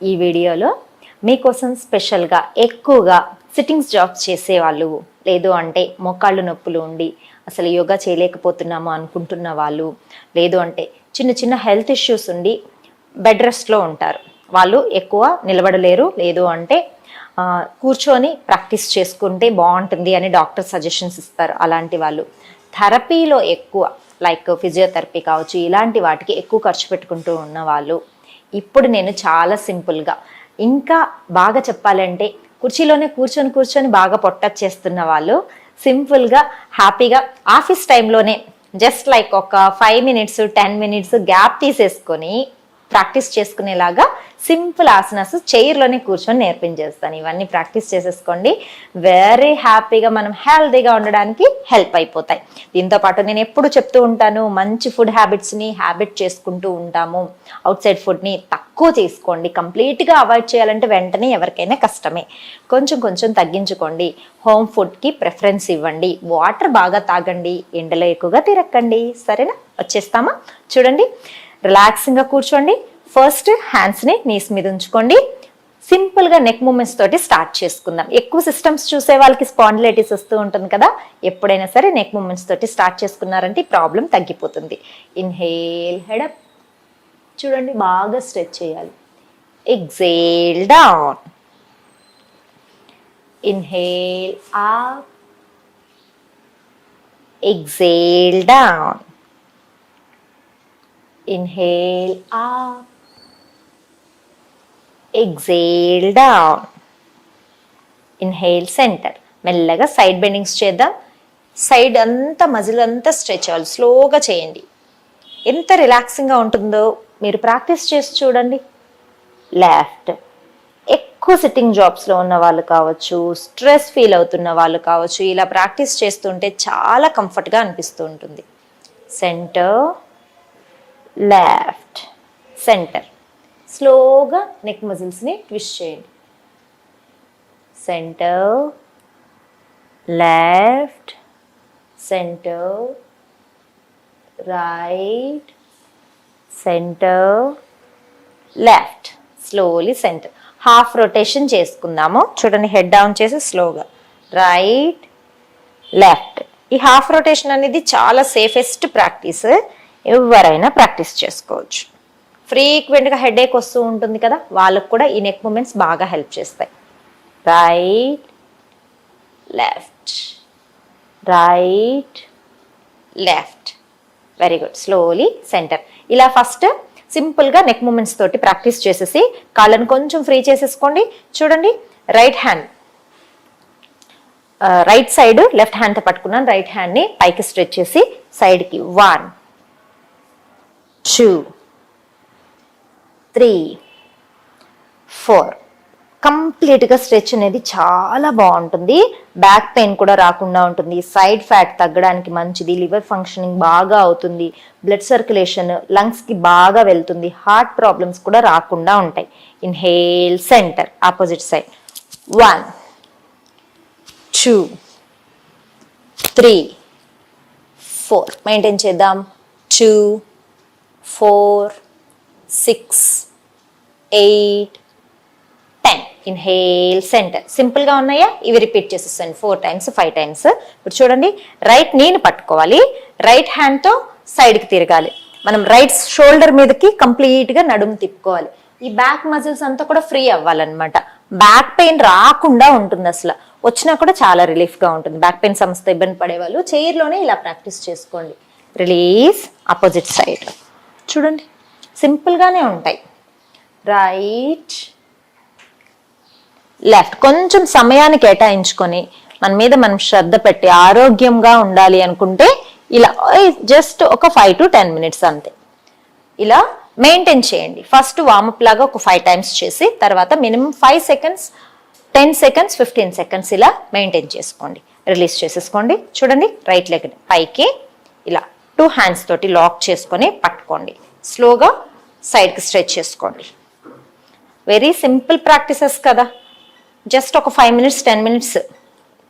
ఈ వీడియోలో మీకోసం స్పెషల్గా ఎక్కువగా సిట్టింగ్స్ జాబ్స్ చేసేవాళ్ళు లేదు అంటే మోకాళ్ళు నొప్పులు ఉండి అసలు యోగా చేయలేకపోతున్నాము అనుకుంటున్న వాళ్ళు లేదు అంటే చిన్న చిన్న హెల్త్ ఇష్యూస్ ఉండి బెడ్ రెస్ట్లో ఉంటారు. వాళ్ళు ఎక్కువ నిలబడలేరు. లేదు అంటే కూర్చొని ప్రాక్టీస్ చేసుకుంటే బాగుంటుంది అని డాక్టర్ సజెషన్స్ ఇస్తారు అలాంటి వాళ్ళు. థెరపీలో ఎక్కువ లైక్ ఫిజియోథెరపీ కావచ్చు ఇలాంటి వాటికి ఎక్కువ ఖర్చు పెట్టుకుంటూ ఉన్నవాళ్ళు ఇప్పుడు నేను చాలా సింపుల్గా ఇంకా బాగా చెప్పాలంటే కుర్చీలోనే కూర్చొని కూర్చొని బాగా పొట్టచ్చేస్తున్న వాళ్ళు సింపుల్గా హ్యాపీగా ఆఫీస్ టైంలోనే జస్ట్ లైక్ ఒక five minutes ten minutes gap తీసేసుకొని ప్రాక్టీస్ చేసుకునేలాగా సింపుల్ ఆసనాస్ చైర్లోనే కూర్చొని నేర్పించేస్తాను. ఇవన్నీ ప్రాక్టీస్ చేసేసుకోండి. వెరీ హ్యాపీగా మనం హెల్తీగా ఉండడానికి హెల్ప్ అయిపోతాయి. దీంతో పాటు నేను ఎప్పుడు చెప్తూ ఉంటాను మంచి ఫుడ్ హ్యాబిట్స్ని హ్యాబిట్ చేసుకుంటూ ఉంటాము. అవుట్ సైడ్ ఫుడ్ని తక్కువ తీసుకోండి. కంప్లీట్గా అవాయిడ్ చేయాలంటే వెంటనే ఎవరికైనా కష్టమే. కొంచెం కొంచెం తగ్గించుకోండి. హోమ్ ఫుడ్కి ప్రిఫరెన్స్ ఇవ్వండి. వాటర్ బాగా తాగండి. ఎండలో ఎక్కువగా తిరక్కండి. సరేనా? వచ్చేస్తామా? చూడండి. రిలాక్సింగ్గా కూర్చోండి. ఫస్ట్ హ్యాండ్స్ని నీస్ మీద ఉంచుకోండి. సింపుల్గా నెక్ మూమెంట్స్ తోటి స్టార్ట్ చేసుకుందాం. ఎక్కువ సిస్టమ్స్ చూసే వాళ్ళకి స్పాండిలైటిస్ వస్తూ ఉంటుంది కదా ఎప్పుడైనా సరే నెక్ మూమెంట్స్ తోటి స్టార్ట్ చేసుకున్నారంటే ఈ ప్రాబ్లం తగ్గిపోతుంది. ఇన్హేల్ హెడప్ చూడండి బాగా స్ట్రెచ్ చేయాలి. Exhale down inhale up exhale down Inhale up. Exhale down. Inhale centre మెల్లగా సైడ్ బెండింగ్స్ చేద్దాం. సైడ్ అంతా మజిల్ అంతా స్ట్రెచ్ అవ్వాలి స్లోగా చేయండి. ఎంత రిలాక్సింగ్గా ఉంటుందో మీరు ప్రాక్టీస్ చేసి చూడండి. లెఫ్ట్ ఎక్కువ సిట్టింగ్ జాబ్స్లో ఉన్న వాళ్ళు కావచ్చు స్ట్రెస్ ఫీల్ అవుతున్న వాళ్ళు కావచ్చు ఇలా ప్రాక్టీస్ చేస్తుంటే చాలా కంఫర్ట్గా అనిపిస్తూ ఉంటుంది. సెంటర్ లెఫ్ట్ సెంటర్ స్లోగా నెక్ మజిల్స్ని ట్విస్ట్ చేయండి. Centre left centre right centre left slowly centre half rotation చేసుకుందాము. చూడండి హెడ్ డౌన్ చేసి స్లోగా రైట్ లెఫ్ట్ ఈ హాఫ్ రొటేషన్ అనేది చాలా సేఫెస్ట్ ప్రాక్టీస్ ఎవరైనా ప్రాక్టీస్ చేసుకోవచ్చు. ఫ్రీక్వెంట్గా హెడేక్ వస్తూ ఉంటుంది కదా వాళ్ళకు కూడా ఈ నెక్ మూమెంట్స్ బాగా హెల్ప్ చేస్తాయి. Right left right left very good slowly centre ఇలా ఫస్ట్ సింపుల్గా నెక్ మూమెంట్స్ తోటి ప్రాక్టీస్ చేసేసి కాళ్ళను కొంచెం ఫ్రీ చేసేసుకోండి. చూడండి right hand right side left హ్యాండ్తో పట్టుకున్నాను. రైట్ హ్యాండ్ని పైకి స్ట్రెచ్ చేసి సైడ్కి వన్ టూ త్రీ ఫోర్ కంప్లీట్గా స్ట్రెచ్ అనేది చాలా బాగుంటుంది. బ్యాక్ పెయిన్ కూడా రాకుండా ఉంటుంది. సైడ్ ఫ్యాట్ తగ్గడానికి మంచిది. లివర్ ఫంక్షనింగ్ బాగా అవుతుంది. బ్లడ్ సర్క్యులేషన్ లంగ్స్కి బాగా వెళ్తుంది. హార్ట్ ప్రాబ్లమ్స్ కూడా రాకుండా ఉంటాయి. Inhale centre opposite side one two three four maintain చేద్దాం. Two four six eight ten inhale centre సింపుల్గా ఉన్నాయా? ఇవి రిపీట్ చేసేసండి ఫోర్ టైమ్స్ ఫైవ్ టైమ్స్ ఇప్పుడు చూడండి. రైట్ నీని పట్టుకోవాలి. రైట్ హ్యాండ్తో సైడ్కి తిరగాలి. మనం రైట్ షోల్డర్ మీదకి కంప్లీట్గా నడుము తిప్పుకోవాలి. ఈ బ్యాక్ మజిల్స్ అంతా కూడా ఫ్రీ అవ్వాలన్నమాట. బ్యాక్ పెయిన్ రాకుండా ఉంటుంది అసలు. వచ్చినా కూడా చాలా రిలీఫ్గా ఉంటుంది. బ్యాక్ పెయిన్ సమస్య ఇబ్బంది పడేవాళ్ళు చైర్లోనే ఇలా ప్రాక్టీస్ చేసుకోండి. రిలీజ్ అపోజిట్ సైడ్ చూడండి. సింపుల్గానే ఉంటాయి. రైట్. లెఫ్ట్. కొంచెం సమయాన్ని కేటాయించుకొని మన మీద మనం శ్రద్ధ పెట్టి ఆరోగ్యంగా ఉండాలి అనుకుంటే ఇలా జస్ట్ ఒక ఫైవ్ టు టెన్ మినిట్స్ అంతే. ఇలా మెయింటైన్ చేయండి. ఫస్ట్ వామప్ లాగా ఒక ఫైవ్ టైమ్స్ చేసి తర్వాత minimum five seconds ten seconds fifteen seconds ఇలా మెయింటైన్ చేసుకోండి. రిలీజ్ చేసేసుకోండి. చూడండి రైట్ లెగ్ పైకి ఇలా టూ హ్యాండ్స్ తోటి లాక్ చేసుకొని పట్టుకోండి. స్లోగా సైడ్కి స్ట్రెచ్ చేసుకోండి. వెరీ సింపుల్ ప్రాక్టీసెస్ కదా. జస్ట్ ఒక ఫైవ్ మినిట్స్ టెన్ మినిట్స్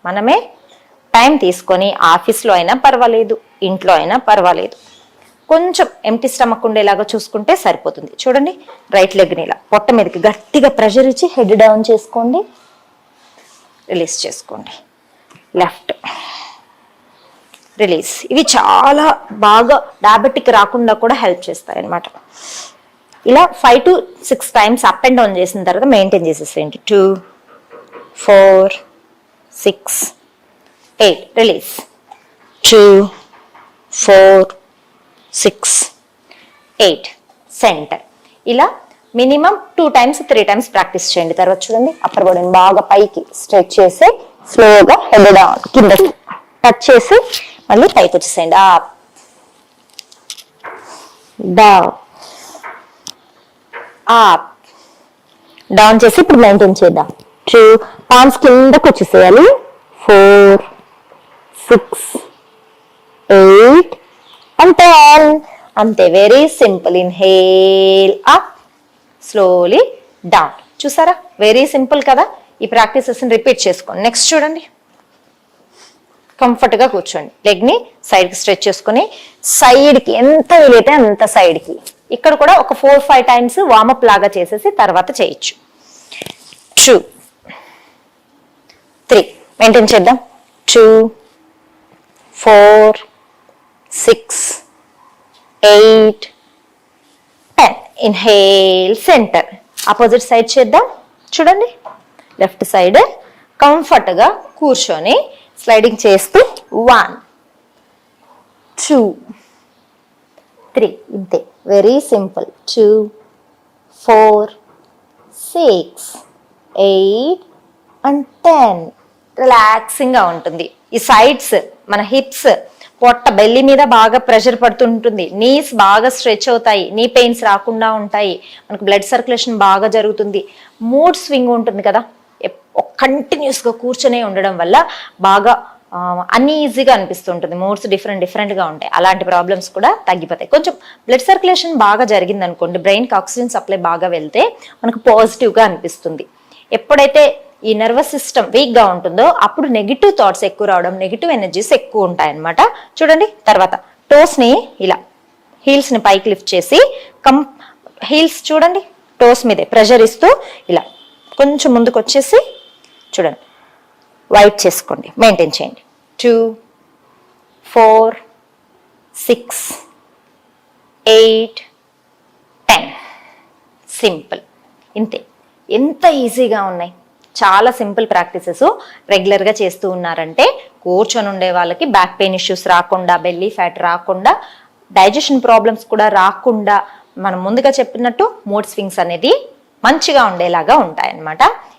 మనమే టైం తీసుకొని ఆఫీస్లో అయినా పర్వాలేదు ఇంట్లో అయినా పర్వాలేదు. కొంచెం ఎంటీ స్టమక్ ఉండేలాగా చూసుకుంటే సరిపోతుంది. చూడండి రైట్ లెగ్ని ఇలా పొట్ట మీదకి గట్టిగా ప్రెషర్ ఇచ్చి హెడ్ డౌన్ చేసుకోండి. రిలీజ్ చేసుకోండి. లెఫ్ట్ రిలీజ్ ఇవి చాలా బాగా డయాబెటిక్ రాకుండా కూడా హెల్ప్ చేస్తాయి అన్నమాట ఇలా five to six times up and down చేసిన తర్వాత మెయింటైన్ చేసేసేయండి. Two four six eight release two four six eight centre ఇలా minimum two times three times practice చేయండి. తర్వాత చూడండి అప్పర్ బాడీని బాగా పైకి స్ట్రెచ్ చేసి స్లోగా హెడ్ డౌన్ కింద టచ్ చేసి మళ్ళీ పైకి వచ్చేసేయండి. ఆ. డౌన్ అప్ డౌన్ చేసి ఇప్పుడు మెయింటైన్ చేద్దాం. టూ. పాన్స్ కిందకు వచ్చేసేయాలి. Four six eight and ten. అంతే very simple. Inhale up. Slowly down. చూసారా? వెరీ సింపుల్ కదా? ఈ ప్రాక్టీసెస్ని రిపీట్ చేసుకోండి. నెక్స్ట్ చూడండి. కంఫర్ట్గా కూర్చోండి. లెగ్ని సైడ్కి స్ట్రెచ్ చేసుకుని సైడ్కి ఎంత వీలైతే అంత సైడ్కి ఇక్కడ కూడా ఒక ఫోర్ ఫైవ్ టైమ్స్ వామప్ లాగా చేసేసి తర్వాత చేయొచ్చు. టూ త్రీ మెయింటైన్ చేద్దాం. Two four six eight ten inhale centre opposite side చేద్దాం. చూడండి. లెఫ్ట్ సైడ్ కంఫర్ట్గా కూర్చొని స్లైడింగ్ చేస్తూ వన్ టూ త్రీ ఇంతే. Very simple two four six eight and ten రిలాక్సింగ్గా ఉంటుంది. ఈ సైడ్స్ మన హిప్స్ పొట్ట బెల్లి మీద బాగా ప్రెషర్ పడుతుంటుంది. నీస్ బాగా స్ట్రెచ్ అవుతాయి. నీ పెయిన్స్ రాకుండా ఉంటాయి. మనకు బ్లడ్ సర్క్యులేషన్ బాగా జరుగుతుంది. మూడ్ స్వింగ్ ఉంటుంది కదా. కంటిన్యూస్గా కూర్చునే ఉండడం వల్ల బాగా అన్ఈజీగా అనిపిస్తుంటుంది. మూడ్స్ డిఫరెంట్ డిఫరెంట్గా ఉంటాయి. అలాంటి ప్రాబ్లమ్స్ కూడా తగ్గిపోతాయి. కొంచెం బ్లడ్ సర్క్యులేషన్ బాగా జరిగింది అనుకోండి బ్రెయిన్కి ఆక్సిజన్ సప్లై బాగా వెళ్తే మనకు పాజిటివ్గా అనిపిస్తుంది. ఎప్పుడైతే ఈ నర్వస్ సిస్టమ్ వీక్గా ఉంటుందో అప్పుడు నెగిటివ్ థాట్స్ ఎక్కువ రావడం నెగిటివ్ ఎనర్జీస్ ఎక్కువ ఉంటాయన్నమాట. చూడండి తర్వాత టోస్ని ఇలా హీల్స్ని పైకి లిఫ్ట్ చేసి కం హీల్స్ చూడండి టోస్ మీదే ప్రెషర్ ఇస్తూ ఇలా కొంచెం ముందుకు వచ్చేసి చూడండి. వైట్ చేసుకోండి. మెయింటైన్ చేయండి. Two four six eight ten simple ఇంతే. ఎంత ఈజీగా ఉన్నాయి. చాలా సింపుల్ ప్రాక్టీసెస్ రెగ్యులర్గా చేస్తూ ఉన్నారంటే కూర్చొని ఉండే వాళ్ళకి బ్యాక్ పెయిన్ ఇష్యూస్ రాకుండా బెల్లీ ఫ్యాట్ రాకుండా డైజెషన్ ప్రాబ్లమ్స్ కూడా రాకుండా మనం ముందుగా చెప్పినట్టు మూడ్ స్వింగ్స్ అనేది మంచిగా ఉండేలాగా ఉంటాయన్నమాట.